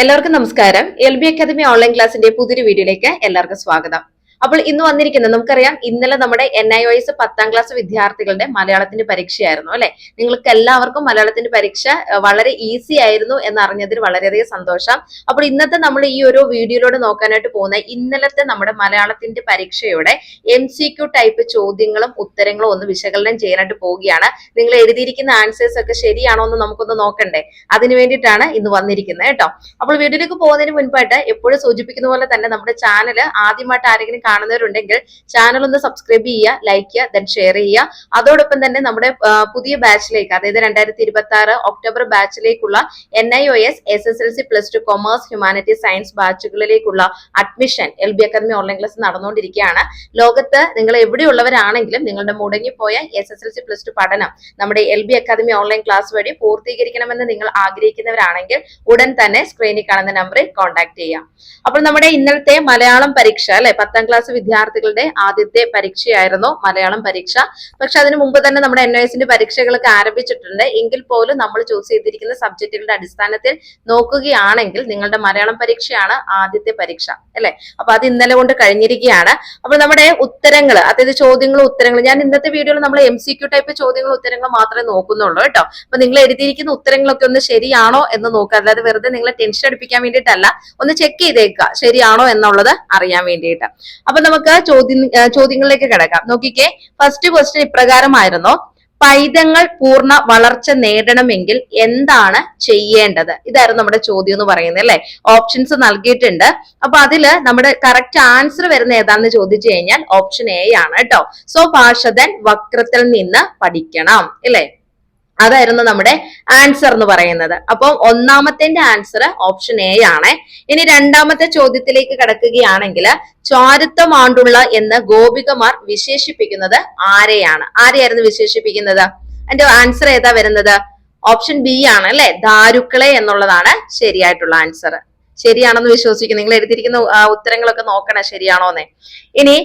എല്ലാവർക്കും നമസ്കാരം. L B academy online ക്ലാസിന്റെ പുതിയൊരു വീഡിയോയിലേക്ക് എല്ലാവർക്കും സ്വാഗതം. അപ്പോൾ ഇന്ന് വന്നിരിക്കുന്നത് നമുക്കറിയാം ഇന്നലെ നമ്മുടെ എൻ ഐ എസ് പത്താം ക്ലാസ് വിദ്യാർത്ഥികളുടെ മലയാളത്തിന്റെ പരീക്ഷയായിരുന്നു അല്ലെ? നിങ്ങൾക്ക് എല്ലാവർക്കും മലയാളത്തിന്റെ പരീക്ഷ വളരെ ഈസി ആയിരുന്നു എന്നറിഞ്ഞതിൽ വളരെയധികം സന്തോഷം. അപ്പോൾ ഇന്നത്തെ നമ്മൾ ഈ ഒരു വീഡിയോയിലൂടെ നോക്കാനായിട്ട് പോകുന്ന ഇന്നലത്തെ നമ്മുടെ മലയാളത്തിന്റെ പരീക്ഷയുടെ എം സി ക്യു ടൈപ്പ് ചോദ്യങ്ങളും ഉത്തരങ്ങളും ഒന്ന് വിശകലനം ചെയ്യാനായിട്ട് പോവുകയാണ്. നിങ്ങൾ എഴുതിയിരിക്കുന്ന ആൻസേഴ്സ് ഒക്കെ ശരിയാണോ എന്ന് നമുക്കൊന്ന് നോക്കണ്ടേ? അതിനു വേണ്ടിയിട്ടാണ് ഇന്ന് വന്നിരിക്കുന്നത് കേട്ടോ. അപ്പോൾ വീഡിയോയിലേക്ക് പോകുന്നതിന് മുൻപായിട്ട് എപ്പോഴും സൂചിപ്പിക്കുന്ന പോലെ തന്നെ നമ്മുടെ ചാനൽ ആദ്യമായിട്ട് ആരെങ്കിലും കാണുന്നവരുണ്ടെങ്കിൽ ചാനൽ ഒന്ന് സബ്സ്ക്രൈബ് ചെയ്യുക ലൈക്ക് ചെയ്യുക ദെൻ ഷെയർ ചെയ്യുക. അതോടൊപ്പം തന്നെ നമ്മുടെ പുതിയ ബാച്ചിലേക്ക് അതായത് രണ്ടായിരത്തി ഇരുപത്തി ആറ് October ബാച്ചിലേക്കുള്ള N I O S S S L C plus two commerce humanity science ബാച്ചുകളിലേക്കുള്ള admission L B academy online class നടന്നുകൊണ്ടിരിക്കുകയാണ്. ലോകത്ത് നിങ്ങൾ എവിടെയുള്ളവരാണെങ്കിലും നിങ്ങളുടെ മുടങ്ങിപ്പോയ S S L C plus two പഠനം നമ്മുടെ L B academy online class വഴി പൂർത്തീകരിക്കണമെന്ന് നിങ്ങൾ ആഗ്രഹിക്കുന്നവരാണെങ്കിൽ ഉടൻ തന്നെ സ്ക്രീനിൽ കാണുന്ന നമ്പറിൽ കോൺടാക്ട് ചെയ്യാം അപ്പോൾ നമ്മുടെ ഇന്നലത്തെ മലയാളം പരീക്ഷ അല്ലെ? പത്താം ക്ലാസ് വിദ്യാർത്ഥികളുടെ ആദ്യത്തെ പരീക്ഷയായിരുന്നു മലയാളം പരീക്ഷ. പക്ഷെ അതിനു മുമ്പ് തന്നെ നമ്മുടെ എൻ എസിന്റെ പരീക്ഷകളൊക്കെ ആരംഭിച്ചിട്ടുണ്ട്. എങ്കിൽ പോലും നമ്മൾ ചൂസ് ചെയ്തിരിക്കുന്ന സബ്ജക്റ്റുകളുടെ അടിസ്ഥാനത്തിൽ നോക്കുകയാണെങ്കിൽ നിങ്ങളുടെ മലയാളം പരീക്ഷയാണ് ആദ്യത്തെ പരീക്ഷ അല്ലെ? അപ്പൊ അത് ഇന്നലെ കൊണ്ട് കഴിഞ്ഞിരിക്കുകയാണ്. അപ്പൊ നമ്മുടെ ഉത്തരങ്ങൾ അതായത് ചോദ്യങ്ങളും ഉത്തരങ്ങളും ഞാൻ ഇന്നത്തെ വീഡിയോയിൽ നമ്മൾ എം സി ക്യു ടൈപ്പ് ചോദ്യങ്ങളും ഉത്തരങ്ങളും മാത്രമേ നോക്കുന്നുള്ളൂ കേട്ടോ. അപ്പൊ നിങ്ങൾ എഴുതിയിരിക്കുന്ന ഉത്തരങ്ങളൊക്കെ ഒന്ന് ശരിയാണോ എന്ന് നോക്കുക. അല്ലാതെ വെറുതെ നിങ്ങളെ ടെൻഷൻ അടിപ്പിക്കാൻ വേണ്ടിയിട്ടല്ല. ഒന്ന് ചെക്ക് ചെയ്തേക്കുക ശരിയാണോ എന്നുള്ളത് അറിയാൻ വേണ്ടിയിട്ട്. അപ്പൊ നമുക്ക് ചോദ്യം ചോദ്യങ്ങളിലേക്ക് കിടക്കാം. നോക്കിക്കേ. First question ഇപ്രകാരമായിരുന്നു. പൈതങ്ങൾ പൂർണ വളർച്ച നേടണമെങ്കിൽ എന്താണ് ചെയ്യേണ്ടത്? ഇതായിരുന്നു നമ്മുടെ ചോദ്യം എന്ന് പറയുന്നത് അല്ലെ? ഓപ്ഷൻസ് നൽകിയിട്ടുണ്ട്. അപ്പൊ അതിൽ നമ്മുടെ കറക്റ്റ് ആൻസർ വരുന്ന ഏതാണെന്ന് ചോദിച്ചു കഴിഞ്ഞാൽ ഓപ്ഷൻ എ ആണ് കേട്ടോ. സോ ഭാഷതൻ വക്രത്തിൽ നിന്ന് പഠിക്കണം ഇല്ലേ അതായിരുന്നു നമ്മുടെ ആൻസർ എന്ന് പറയുന്നത്. അപ്പം ഒന്നാമത്തെ ആൻസർ ഓപ്ഷൻ എ ആണ്. ഇനി രണ്ടാമത്തെ ചോദ്യത്തിലേക്ക് കടക്കുകയാണെങ്കിൽ ചാരുത്വമാണ്ടുള്ള എന്ന് ഗോപികമാർ വിശേഷിപ്പിക്കുന്നത് ആരെയാണ്? ആരെയായിരുന്നു വിശേഷിപ്പിക്കുന്നത്? അതിന്റെ ആൻസർ ഏതാ വരുന്നത്? ഓപ്ഷൻ ബി ആണ് അല്ലെ? ദാരുക്കളെ എന്നുള്ളതാണ് ശരിയായിട്ടുള്ള ആൻസർ ശരിയാണെന്ന് വിശ്വസിക്കുന്നു. നിങ്ങൾ എഴുതിയിരിക്കുന്ന ഉത്തരങ്ങളൊക്കെ നോക്കണേ ശരിയാണോന്നേ. ഇനി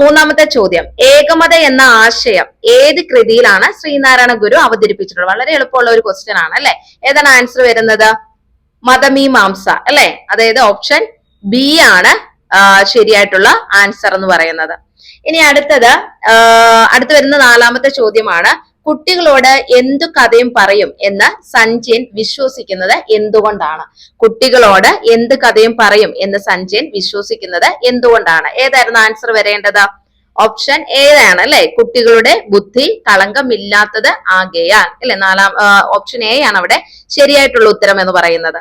മൂന്നാമത്തെ ചോദ്യം. ഏകമത എന്ന ആശയം ഏത് കൃതിയിലാണ് ശ്രീനാരായണ ഗുരു അവതരിപ്പിച്ചിട്ടുള്ളത്? വളരെ എളുപ്പമുള്ള ഒരു ക്വസ്റ്റ്യൻ ആണ് അല്ലെ? ഏതാണ് ആൻസർ വരുന്നത്? മതമീമാംസ അല്ലെ? അതായത് ഓപ്ഷൻ ബി ആണ് ശരിയായിട്ടുള്ള ആൻസർ എന്ന് പറയുന്നത്. ഇനി അടുത്തത് അടുത്ത് വരുന്ന നാലാമത്തെ ചോദ്യമാണ് കുട്ടികളോട് എന്തു കഥയും പറയും എന്ന് സഞ്ജയൻ വിശ്വസിക്കുന്നത് എന്തുകൊണ്ടാണ്? കുട്ടികളോട് എന്ത് കഥയും പറയും എന്ന് സഞ്ജയൻ വിശ്വസിക്കുന്നത് എന്തുകൊണ്ടാണ്? ഏതായിരുന്നു ആൻസർ വരേണ്ടത്? ഓപ്ഷൻ ഏതാണ് അല്ലെ? കുട്ടികളുടെ ബുദ്ധി കളങ്കമില്ലാത്തത് ആകെയാൽ അല്ലെ? നാലാം ഓപ്ഷൻ എ ആണ് അവിടെ ശരിയായിട്ടുള്ള ഉത്തരം എന്ന് പറയുന്നത്.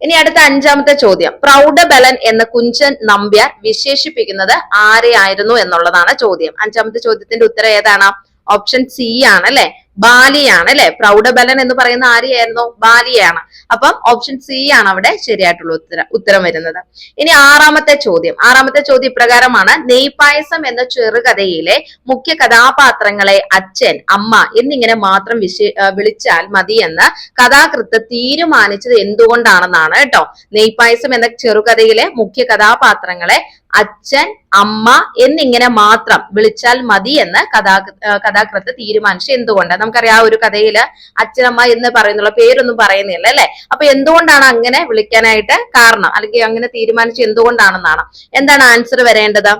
ഇനി അടുത്ത അഞ്ചാമത്തെ ചോദ്യം. പ്രൗഢബലൻ എന്ന കുഞ്ചൻ നമ്പ്യാർ വിശേഷിപ്പിക്കുന്നത് ആരെയായിരുന്നു എന്നുള്ളതാണ് ചോദ്യം. അഞ്ചാമത്തെ ചോദ്യത്തിന്റെ ഉത്തരം ഏതാണ്? ഓപ്ഷൻ സി ആണ് അല്ലെ? ബാലിയാണ് അല്ലെ? പ്രൗഢബലൻ എന്ന് പറയുന്ന ആരെയായിരുന്നു? ബാലിയാണ്. അപ്പം ഓപ്ഷൻ സി ആണ് അവിടെ ശരിയായിട്ടുള്ള ഉത്തരം ഉത്തരം വരുന്നത്. ഇനി ആറാമത്തെ ചോദ്യം. ആറാമത്തെ ചോദ്യം ഇപ്രകാരമാണ് നെയ്പായസം എന്ന ചെറുകഥയിലെ മുഖ്യ കഥാപാത്രങ്ങളെ അച്ഛൻ അമ്മ എന്നിങ്ങനെ മാത്രം വിശേ വിളിച്ചാൽ മതിയെന്ന് കഥാകൃത്ത് തീരുമാനിച്ചത് എന്തുകൊണ്ടാണെന്നാണ് കേട്ടോ. നെയ്പായസം എന്ന ചെറുകഥയിലെ മുഖ്യ കഥാപാത്രങ്ങളെ അച്ഛൻ അമ്മ എന്നിങ്ങനെ മാത്രം വിളിച്ചാൽ മതി എന്ന് കഥാ കഥാകൃത്ത് തീരുമാനിച്ചത് എന്തുകൊണ്ട്? നമുക്കറിയാം ആ ഒരു കഥയിൽ അച്ഛനമ്മ എന്ന് പറയുന്നുള്ള പേരൊന്നും പറയുന്നില്ല അല്ലെ? അപ്പൊ എന്തുകൊണ്ടാണ് അങ്ങനെ വിളിക്കാനായിട്ട് കാരണം? അല്ലെങ്കിൽ അങ്ങനെ തീരുമാനിച്ച് എന്തുകൊണ്ടാണെന്നാണ്? എന്താണ് ആൻസർ വരേണ്ടത്?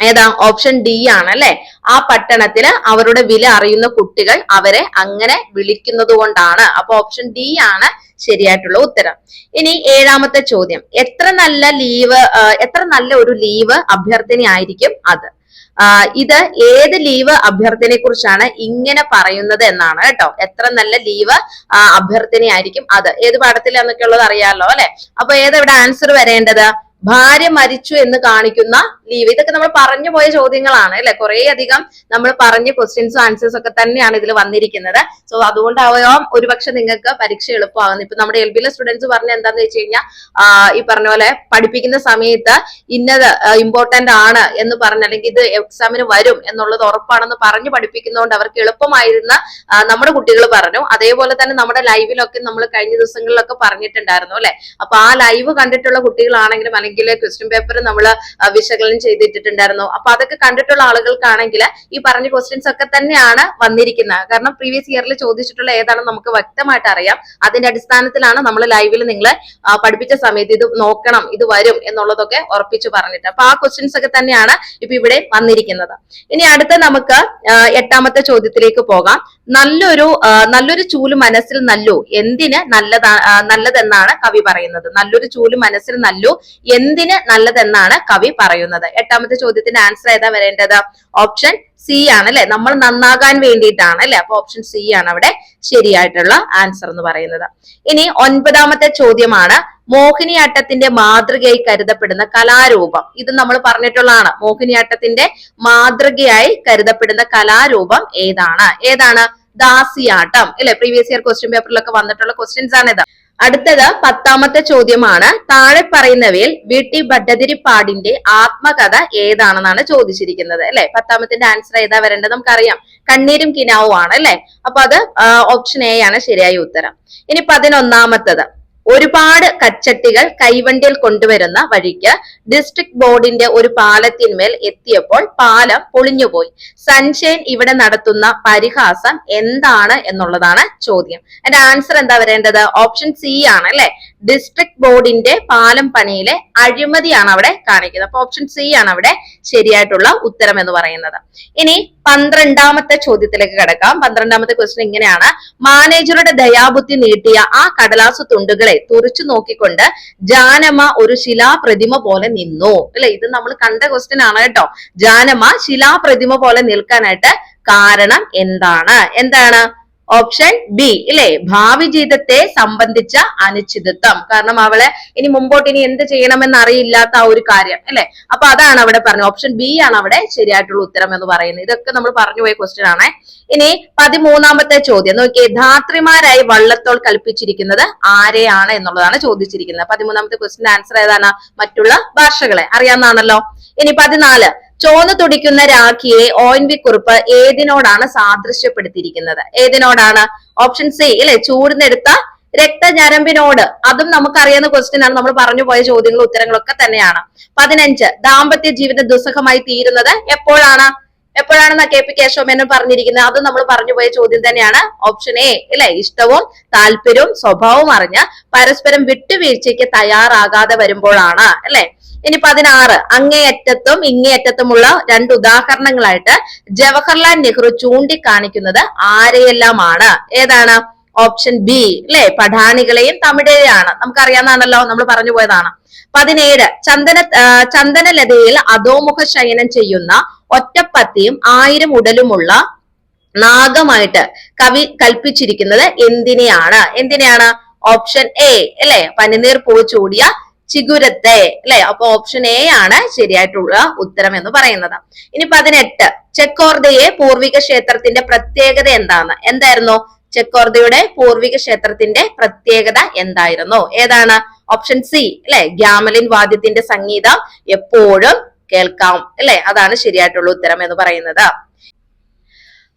ഏതാ? ഓപ്ഷൻ ഡി ആണ് അല്ലെ? ആ പട്ടണത്തിൽ അവരുടെ വില അറിയുന്ന കുട്ടികൾ അവരെ അങ്ങനെ വിളിക്കുന്നത് കൊണ്ടാണ്. അപ്പൊ ഓപ്ഷൻ ഡി ആണ് ശരിയായിട്ടുള്ള ഉത്തരം. ഇനി ഏഴാമത്തെ ചോദ്യം. എത്ര നല്ല ലീവ് എത്ര നല്ല ഒരു ലീവ് അഭ്യർത്ഥനയായിരിക്കും അത്? ഇത് ഏത് ലീവ് അഭ്യർത്ഥനയെ കുറിച്ചാണ് ഇങ്ങനെ പറയുന്നത് എന്നാണ് കേട്ടോ. എത്ര നല്ല ലീവ് അഭ്യർത്ഥനയായിരിക്കും അത്. ഏത് പാഠത്തിലാന്നൊക്കെ ഉള്ളത് അറിയാമല്ലോ അല്ലെ? അപ്പൊ ഏതാ ഇവിടെ ആൻസർ വരേണ്ടത്? ഭാര്യ മരിച്ചു എന്ന് കാണിക്കുന്ന ലീവ് ഇതൊക്കെ നമ്മൾ പറഞ്ഞു പോയ ചോദ്യങ്ങളാണ് അല്ലെ? കുറെ അധികം നമ്മൾ പറഞ്ഞ ക്വസ്റ്റ്യൻസും ആൻസേഴ്സ് ഒക്കെ തന്നെയാണ് ഇതിൽ വന്നിരിക്കുന്നത്. സോ അതുകൊണ്ടാവാം ഒരുപക്ഷെ നിങ്ങൾക്ക് പരീക്ഷ എളുപ്പമാകുന്നത് ഇപ്പൊ നമ്മുടെ എൽ ബിയിലെ സ്റ്റുഡൻസ് പറഞ്ഞ എന്താന്ന് വെച്ച് കഴിഞ്ഞാൽ ഈ പറഞ്ഞ പോലെ പഠിപ്പിക്കുന്ന സമയത്ത് ഇന്നത് ഇമ്പോർട്ടന്റ് ആണ് എന്ന് പറഞ്ഞ അല്ലെങ്കിൽ ഇത് എക്സാമിന് വരും എന്നുള്ളത് ഉറപ്പാണെന്ന് പറഞ്ഞു പഠിപ്പിക്കുന്നതുകൊണ്ട് അവർക്ക് എളുപ്പമായിരുന്ന നമ്മുടെ കുട്ടികൾ പറഞ്ഞു. അതേപോലെ തന്നെ നമ്മുടെ ലൈവിലൊക്കെ നമ്മൾ കഴിഞ്ഞ ദിവസങ്ങളിലൊക്കെ പറഞ്ഞിട്ടുണ്ടായിരുന്നു അല്ലെ? അപ്പൊ ആ ലൈവ് കണ്ടിട്ടുള്ള കുട്ടികളാണെങ്കിലും അല്ലെങ്കിൽ അല്ലെങ്കിൽ ക്വസ്റ്റ്യൻ പേപ്പർ നമ്മൾ വിശകലനം ചെയ്തിട്ടുണ്ടായിരുന്നു അപ്പൊ അതൊക്കെ കണ്ടിട്ടുള്ള ആളുകൾക്കാണെങ്കിൽ ഈ പറഞ്ഞ ക്വസ്റ്റ്യൻസ് ഒക്കെ തന്നെയാണ് വന്നിരിക്കുന്നത്. കാരണം പ്രീവിയസ് ഇയറിൽ ചോദിച്ചിട്ടുള്ള ഏതാണെന്ന് നമുക്ക് വ്യക്തമായിട്ട് അറിയാം. അതിന്റെ അടിസ്ഥാനത്തിലാണ് നമ്മൾ ലൈവിൽ നിങ്ങളെ പഠിപ്പിച്ച സമയത്ത് ഇത് നോക്കണം ഇത് വരും എന്നുള്ളതൊക്കെ ഉറപ്പിച്ചു പറഞ്ഞിട്ട്. അപ്പൊ ആ ക്വസ്റ്റ്യൻസ് ഒക്കെ തന്നെയാണ് ഇപ്പൊ ഇവിടെ വന്നിരിക്കുന്നത്. ഇനി അടുത്ത നമുക്ക് എട്ടാമത്തെ ചോദ്യത്തിലേക്ക് പോകാം. നല്ലൊരു നല്ലൊരു ചൂൽ മനസ്സിൽ നല്ലു. എന്തിന് നല്ലതാ നല്ലതെന്നാണ് കവി പറയുന്നത്. നല്ലൊരു ചൂൽ മനസ്സിൽ നല്ലു. എന്തിന് നല്ലതെന്നാണ് കവി പറയുന്നത്. എട്ടാമത്തെ ചോദ്യത്തിന്റെ ആൻസർ ഏതാ വരേണ്ടത്? ഓപ്ഷൻ സി ആണ് അല്ലെ? നമ്മൾ നന്നാകാൻ വേണ്ടിയിട്ടാണ് അല്ലെ? അപ്പൊ ഓപ്ഷൻ സി ആണ് അവിടെ ശരിയായിട്ടുള്ള ആൻസർ എന്ന് പറയുന്നത്. ഇനി ഒൻപതാമത്തെ ചോദ്യമാണ്. മോഹിനിയാട്ടത്തിന്റെ മാതൃകയായി കരുതപ്പെടുന്ന കലാരൂപം. ഇത് നമ്മൾ പറഞ്ഞിട്ടുള്ളതാണ്. മോഹിനിയാട്ടത്തിന്റെ മാതൃകയായി കരുതപ്പെടുന്ന കലാരൂപം ഏതാണ്? ഏതാണ്? ദാസിയാട്ടം. അല്ലെ? പ്രീവിയസ് ഇയർ ക്വസ്റ്റ്യൻ പേപ്പറിലൊക്കെ വന്നിട്ടുള്ള ക്വസ്റ്റ്യൻസ് ആണ് ഇത് അടുത്തത് പത്താമത്തെ ചോദ്യമാണ്. താഴെ പറയുന്നവയിൽ വി ടി ഭട്ടതിരിപ്പാടിന്റെ ആത്മകഥ ഏതാണെന്നാണ് ചോദിച്ചിരിക്കുന്നത് അല്ലെ? പത്താമത്തിന്റെ ആൻസർ ഏതാ വരേണ്ടത് നമുക്കറിയാം. കണ്ണീരും കിനാവും ആണ് അല്ലെ? അപ്പൊ അത് ഓപ്ഷൻ എ ആണ് ശരിയായ ഉത്തരം. ഇനി പതിനൊന്നാമത്തത്. ഒരുപാട് കച്ചട്ടികൾ കൈവണ്ടിയിൽ കൊണ്ടുവരുന്ന വഴിക്ക് ഡിസ്ട്രിക്ട് ബോർഡിന്റെ ഒരു പാലത്തിന്മേൽ എത്തിയപ്പോൾ പാലം പൊളിഞ്ഞുപോയി. സൺഷൈൻ ഇവിടെ നടത്തുന്ന പരിഹാസം എന്താണ് എന്നുള്ളതാണ് ചോദ്യം. അതിന്റെ ആൻസർ എന്താ വരേണ്ടത്? ഓപ്ഷൻ സി ആണ് അല്ലെ ഡിസ്ട്രിക്ട് ബോർഡിന്റെ പാലം പണിയിലെ അഴിമതിയാണ് അവിടെ കാണിക്കുന്നത്. അപ്പൊ ഓപ്ഷൻ സി ആണ് അവിടെ ശരിയായിട്ടുള്ള ഉത്തരം എന്ന് പറയുന്നത്. ഇനി പന്ത്രണ്ടാമത്തെ ചോദ്യത്തിലേക്ക് കിടക്കാം. പന്ത്രണ്ടാമത്തെ ക്വസ്റ്റ്യൻ ഇങ്ങനെയാണ്. മാനേജറുടെ ദയാബുദ്ധി നീട്ടിയ ആ കടലാസു തുണ്ടുകളെ തുറച്ചു നോക്കിക്കൊണ്ട് ജാനമ്മ ഒരു ശിലാപ്രതിമ പോലെ നിന്നു. അല്ലെ? ഇത് നമ്മൾ കണ്ട ക്വസ്റ്റ്യൻ ആണ് കേട്ടോ. ജാനമ്മ ശിലാപ്രതിമ പോലെ നിൽക്കാനായിട്ട് കാരണം എന്താണ്? എന്താണ്? ഓപ്ഷൻ ബി ഇല്ലേ? ഭാവി ജീവിതത്തെ സംബന്ധിച്ച അനിശ്ചിതത്വം. കാരണം അവളെ ഇനി മുമ്പോട്ട് ഇനി എന്ത് ചെയ്യണമെന്ന് അറിയില്ലാത്ത ആ ഒരു കാര്യം അല്ലെ? അപ്പൊ അതാണ് അവിടെ പറഞ്ഞത്. ഓപ്ഷൻ ബി ആണ് അവിടെ ശരിയായിട്ടുള്ള ഉത്തരം എന്ന് പറയുന്നത്. ഇതൊക്കെ നമ്മൾ പറഞ്ഞു പോയ ക്വസ്റ്റ്യൻ ആണ്. ഇനി പതിമൂന്നാമത്തെ ചോദ്യം. നോക്കിയേ ധാത്രിമാരായി വള്ളത്തോൾ കൽപ്പിച്ചിരിക്കുന്നത് ആരെയാണ് എന്നുള്ളതാണ് ചോദിച്ചിരിക്കുന്നത്. പതിമൂന്നാമത്തെ ക്വസ്റ്റിന്റെ ആൻസർ ഏതാണ്? മറ്റുള്ള ഭാഷകളെ. അറിയാവുന്നതാണല്ലോ. ഇനി പതിനാല് ചോന്ന് തുടിക്കുന്ന രാഖിയെ ഒ എൻ വി കുറിപ്പ് ഏതിനോടാണ് സാദൃശ്യപ്പെടുത്തിയിരിക്കുന്നത്? ഏതിനോടാണ്? ഓപ്ഷൻ സി അല്ലെ ചൂടുന്നെടുത്ത രക്തഞരമ്പിനോട്. അതും നമുക്കറിയുന്ന ക്വസ്റ്റ്യൻ ആണ്. നമ്മൾ പറഞ്ഞു പോയ ചോദ്യങ്ങളും ഉത്തരങ്ങളൊക്കെ തന്നെയാണ്. പതിനഞ്ച് ദാമ്പത്യ ജീവിതം ദുസ്സഹമായി തീരുന്നത് എപ്പോഴാണ്? എപ്പോഴാണെന്ന് കെ പി കേശവമേനോൻ പറഞ്ഞിരിക്കുന്നത്? അതും നമ്മൾ പറഞ്ഞു പോയ ചോദ്യം തന്നെയാണ്. ഓപ്ഷൻ എ അല്ലെ ഇഷ്ടവും താല്പര്യവും സ്വഭാവവും അറിഞ്ഞ് പരസ്പരം വിട്ടുവീഴ്ചയ്ക്ക് തയ്യാറാകാതെ വരുമ്പോഴാണ് അല്ലെ? ഇനി പതിനാറ് അങ്ങേയറ്റത്തും ഇങ്ങേയറ്റത്തുമുള്ള രണ്ട് ഉദാഹരണങ്ങളായിട്ട് ജവഹർലാൽ നെഹ്റു ചൂണ്ടിക്കാണിക്കുന്നത് ആരെയെല്ലാമാണ്? ഏതാണ്? ഓപ്ഷൻ ബി അല്ലെ പഠാണികളെയും തമിഴരെയാണ്. നമുക്കറിയാവുന്നതാണല്ലോ നമ്മൾ പറഞ്ഞു പോയതാണ്. പതിനേഴ് ചന്ദന ചന്ദനലതയിൽ അധോമുഖ ശയനം ചെയ്യുന്ന ഒറ്റപ്പത്തിയും ആയിരം ഉടലുമുള്ള നാഗമായിട്ട് കവി കൽപ്പിച്ചിരിക്കുന്നത് എന്തിനെയാണ്? എന്തിനെയാണ്? ഓപ്ഷൻ എ അല്ലെ പനിനീർ പൂ ചൂടിയ ചിഗുരത്തെ അല്ലെ? അപ്പൊ ഓപ്ഷൻ എ ആണ് ശരിയായിട്ടുള്ള ഉത്തരം എന്ന് പറയുന്നത്. ഇനി പതിനെട്ട് ചെക്കോർദയെ പൂർവിക ക്ഷേത്രത്തിന്റെ പ്രത്യേകത എന്താണ്? എന്തായിരുന്നു? ചെക്കോർദയുടെ പൂർവിക ക്ഷേത്രത്തിന്റെ പ്രത്യേകത എന്തായിരുന്നു? ഏതാണ്? ഓപ്ഷൻ സി അല്ലെ? ഗ്യാമലിൻ വാദ്യത്തിന്റെ സംഗീതം എപ്പോഴും കേൾക്കാം അല്ലെ? അതാണ് ശരിയായിട്ടുള്ള ഉത്തരം എന്ന് പറയുന്നത്.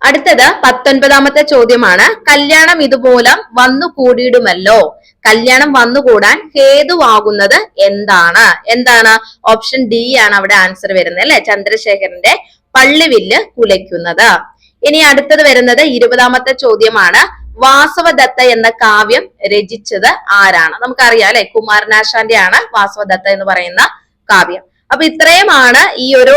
അടുത്തത് പത്തൊൻപതാമത്തെ ചോദ്യമാണ്. കല്യാണം ഇതുമൂലം വന്നു കൂടിയിടുമല്ലോ. കല്യാണം വന്നുകൂടാൻ ഹേതുവാകുന്നത് എന്താണ്? എന്താണ്? ഓപ്ഷൻ ഡി ആണ് അവിടെ ആൻസർ വരുന്നത് അല്ലെ? ചന്ദ്രശേഖരന്റെ പള്ളിവില്ല് കുലയ്ക്കുന്നത്. ഇനി അടുത്തത് വരുന്നത് ഇരുപതാമത്തെ ചോദ്യമാണ്. വാസവദത്ത എന്ന കാവ്യം രചിച്ചത് ആരാണ്? നമുക്കറിയാം അല്ലെ? കുമാരനാശാന്റെ ആണ് വാസവദത്ത എന്ന് പറയുന്ന കാവ്യം. അപ്പൊ ഇത്രയുമാണ് ഈ ഒരു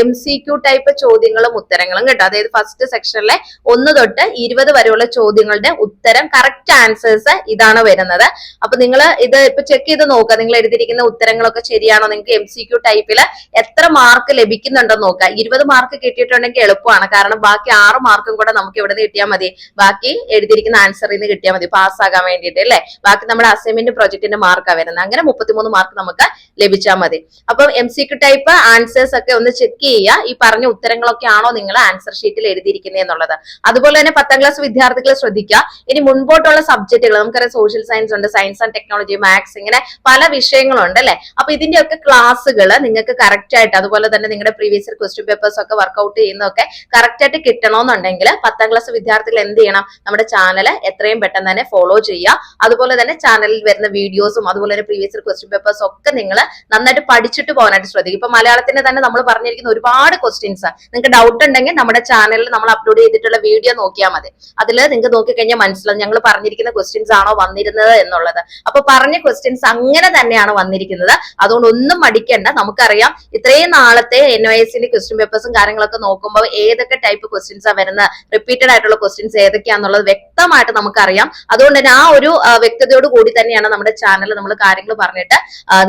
എം സി ക്യു ടൈപ്പ് ചോദ്യങ്ങളും ഉത്തരങ്ങളും കേട്ടോ. അതായത് ഫസ്റ്റ് സെക്ഷനിലെ ഒന്ന് തൊട്ട് ഇരുപത് വരെയുള്ള ചോദ്യങ്ങളുടെ ഉത്തരം കറക്റ്റ് ആൻസേഴ്സ് ഇതാണ് വരുന്നത്. അപ്പൊ നിങ്ങൾ ഇത് ഇപ്പൊ ചെക്ക് ചെയ്ത് നോക്കുക. നിങ്ങൾ എഴുതിയിരിക്കുന്ന ഉത്തരങ്ങളൊക്കെ ശരിയാണോ? നിങ്ങൾക്ക് എം സി ക്യു ടൈപ്പിൽ എത്ര മാർക്ക് ലഭിക്കുന്നുണ്ടോ നോക്കുക. ഇരുപത് മാർക്ക് കിട്ടിയിട്ടുണ്ടെങ്കിൽ എളുപ്പമാണ്. കാരണം ബാക്കി ആറ് മാർക്കും കൂടെ നമുക്ക് ഇവിടെ നിന്ന് കിട്ടിയാൽ മതി. ബാക്കി എഴുതിയിരിക്കുന്ന ആൻസറിൽ നിന്ന് കിട്ടിയാൽ മതി. പാസ്സാകാൻ വേണ്ടിയിട്ട് അല്ലേ? ബാക്കി നമ്മുടെ അസൈൻമെന്റ് പ്രൊജക്ടിന്റെ മാർക്കാണ് വരുന്നത്. അങ്ങനെ മുപ്പത്തിമൂന്ന് മാർക്ക് നമുക്ക് ലഭിച്ചാൽ മതി. അപ്പം M M C Q type answers ഒക്കെ ഒന്ന് ചെക്ക് ചെയ്യുക. ഈ പറഞ്ഞ ഉത്തരങ്ങളൊക്കെ ആണോ നിങ്ങൾ ആൻസർ ഷീറ്റിൽ എഴുതിയിരിക്കുന്നത് എന്നുള്ളത്. അതുപോലെ തന്നെ പത്താം ക്ലാസ് വിദ്യാർത്ഥികളെ ശ്രദ്ധിക്കുക. ഇനി മുൻപോട്ടുള്ള സബ്ജക്റ്റുകൾ നമുക്കറിയാം സോഷ്യൽ സയൻസ് ഉണ്ട് സയൻസ് ആൻഡ് ടെക്നോളജി മാത്സ് ഇങ്ങനെ പല വിഷയങ്ങളുണ്ട് അല്ലെ? അപ്പൊ ഇതിന്റെയൊക്കെ ക്ലാസ്സുകൾ നിങ്ങൾക്ക് കറക്റ്റ് ആയിട്ട് അതുപോലെ തന്നെ നിങ്ങളുടെ പ്രീവിയസ് ക്വസ്റ്റ്യൻ പേപ്പേഴ്സ് ഒക്കെ വർക്ക്ഔട്ട് ചെയ്യുന്നതൊക്കെ കറക്റ്റ് ആയിട്ട് കിട്ടണമെന്നുണ്ടെങ്കിൽ പത്താം ക്ലാസ് വിദ്യാർത്ഥികൾ എന്ത് ചെയ്യണം? നമ്മുടെ ചാനൽ എത്രയും പെട്ടെന്ന് തന്നെ ഫോളോ ചെയ്യുക. അതുപോലെ തന്നെ ചാനലിൽ വരുന്ന വീഡിയോസും അതുപോലെ തന്നെ പ്രീവിയസ് ക്വസ്റ്റ്യൻ പേപ്പേഴ്സ് ഒക്കെ നിങ്ങൾ നന്നായിട്ട് പഠിച്ചിട്ട് പോകാനായിട്ട് ശ്രദ്ധിക്കും. ഇപ്പൊ മലയാളത്തിന്റെ തന്നെ നമ്മൾ പറഞ്ഞിരിക്കുന്ന ഒരുപാട് ക്വസ്റ്റ്യൻസ് നിങ്ങൾക്ക് ഡൗട്ട് ഉണ്ടെങ്കിൽ നമ്മുടെ ചാനലിൽ നമ്മൾ അപ്ലോഡ് ചെയ്തിട്ടുള്ള വീഡിയോ നോക്കിയാൽ മതി. അതിൽ നിങ്ങൾക്ക് നോക്കിക്കഴിഞ്ഞാൽ മനസ്സിലാവും ഞങ്ങൾ പറഞ്ഞിരിക്കുന്ന ക്വസ്റ്റ്യൻസ് ആണോ വന്നിരുന്നത് എന്നുള്ളത്. അപ്പൊ പറഞ്ഞ ക്വസ്റ്റ്യൻസ് അങ്ങനെ തന്നെയാണ് വന്നിരിക്കുന്നത്. അതുകൊണ്ട് ഒന്നും മടിക്കേണ്ട. നമുക്കറിയാം ഇത്രയും നാളത്തെ എൻ ഒ എസിന്റെ ക്വസ്റ്റ്യൻ പേപ്പേഴ്സും കാര്യങ്ങളൊക്കെ നോക്കുമ്പോൾ ഏതൊക്കെ ടൈപ്പ് ക്വസ്റ്റ്യൻസ് ആ വരുന്നത് റിപ്പീറ്റഡ് ആയിട്ടുള്ള ക്വസ്റ്റ്യൻസ് ഏതൊക്കെയാന്നുള്ളത് വ്യക്തമായിട്ട് നമുക്കറിയാം. അതുകൊണ്ട് തന്നെ ആ ഒരു വ്യക്തതയോട് കൂടി തന്നെയാണ് നമ്മുടെ ചാനൽ നമ്മൾ കാര്യങ്ങൾ പറഞ്ഞിട്ട്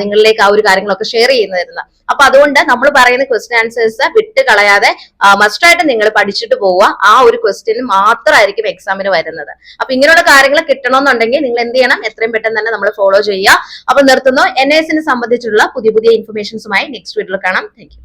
നിങ്ങളിലേക്ക് ആ ഒരു കാര്യങ്ങളൊക്കെ ഷെയർ ചെയ്യുന്നത്. വരുന്നത് അപ്പൊ അതുകൊണ്ട് നമ്മൾ പറയുന്ന ക്വസ്റ്റ്യൻ ആൻസേഴ്സ് വിട്ട് കളയാതെ മസ്റ്റായിട്ട് നിങ്ങൾ പഠിച്ചിട്ട് പോവുക. ആ ഒരു ക്വസ്റ്റ്യൻ മാത്രമായിരിക്കും എക്സാമിന് വരുന്നത്. അപ്പൊ ഇങ്ങനെയുള്ള കാര്യങ്ങൾ കിട്ടണമെന്നുണ്ടെങ്കിൽ നിങ്ങൾ എന്ത് ചെയ്യണം? എത്രയും പെട്ടെന്ന് തന്നെ നമ്മൾ ഫോളോ ചെയ്യുക. അപ്പൊ നിർത്തുന്നു. എൻ എസിനെ സംബന്ധിച്ചുള്ള പുതിയ പുതിയ ഇൻഫർമേഷൻസുമായി നെക്സ്റ്റ് വീട്ടിൽ കാണാം. താങ്ക്